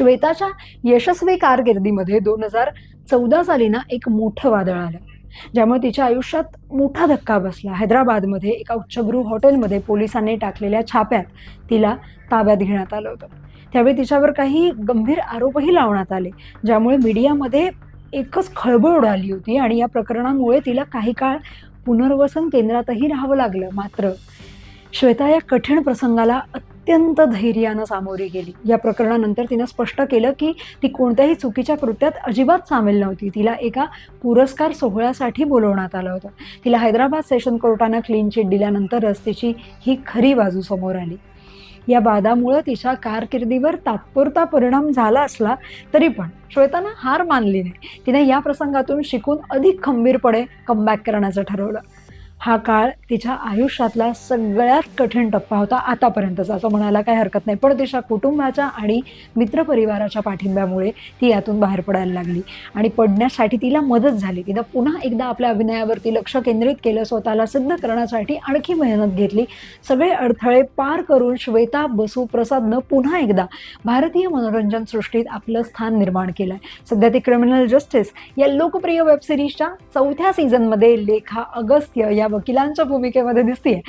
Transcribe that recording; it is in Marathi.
श्वेताच्या यशस्वी कारकिर्दीमध्ये दोन हजार चौदा साली ना एक मोठं वादळ आलं ज्यामुळे तिच्या आयुष्यात मोठा धक्का बसला. हैदराबादमध्ये एका उच्चभ्रू हॉटेलमध्ये पोलिसांनी टाकलेल्या छाप्यात तिला ताब्यात घेण्यात आलं होतं. त्यावेळी तिच्यावर काही गंभीर आरोपही लावण्यात आले ज्यामुळे मीडियामध्ये एकच खळबळ उडाली होती आणि या प्रकरणामुळे तिला काही काळ पुनर्वसन केंद्रातही राहावं लागलं. मात्र श्वेता या कठीण प्रसंगाला अत्यंत धैर्यानं सामोरी गेली. या प्रकरणानंतर तिनं स्पष्ट केलं की ती कोणत्याही चुकीच्या कृत्यात अजिबात सामील नव्हती. तिला एका पुरस्कार सोहळ्यासाठी बोलवण्यात आलं होतं. तिला हैदराबाद सेशन कोर्टानं क्लीन चिट दिल्यानंतरच तिची ही खरी बाजू समोर आली. या वादामुळं तिच्या कारकिर्दीवर तात्पुरता परिणाम झाला असला तरी पण श्वेतानं हार मानली नाही. तिने या प्रसंगातून शिकून अधिक खंबीरपणे कमबॅक करण्याचं ठरवलं. हा काळ तिच्या आयुष्यातला सगळ्यात कठीण टप्पा होता आतापर्यंतचा. असं म्हणायला काही हरकत नाही. पण तिच्या कुटुंबाच्या आणि मित्रपरिवाराच्या पाठिंब्यामुळे ती यातून बाहेर पडायला लागली आणि पडण्यासाठी तिला मदत झाली. तिनं पुन्हा एकदा आपल्या अभिनयावरती लक्ष केंद्रित केलं स्वतःला सिद्ध करण्यासाठी आणखी मेहनत घेतली. सगळे अडथळे पार करून श्वेता बसू प्रसादनं पुन्हा एकदा भारतीय मनोरंजन सृष्टीत आपलं स्थान निर्माण केलं आहे सध्या ती क्रिमिनल जस्टिस या लोकप्रिय वेबसिरीजच्या चौथ्या सीझनमध्ये लेखा अगस्त्य या वकिलांच्या भूमिकेमध्ये दिसतीये.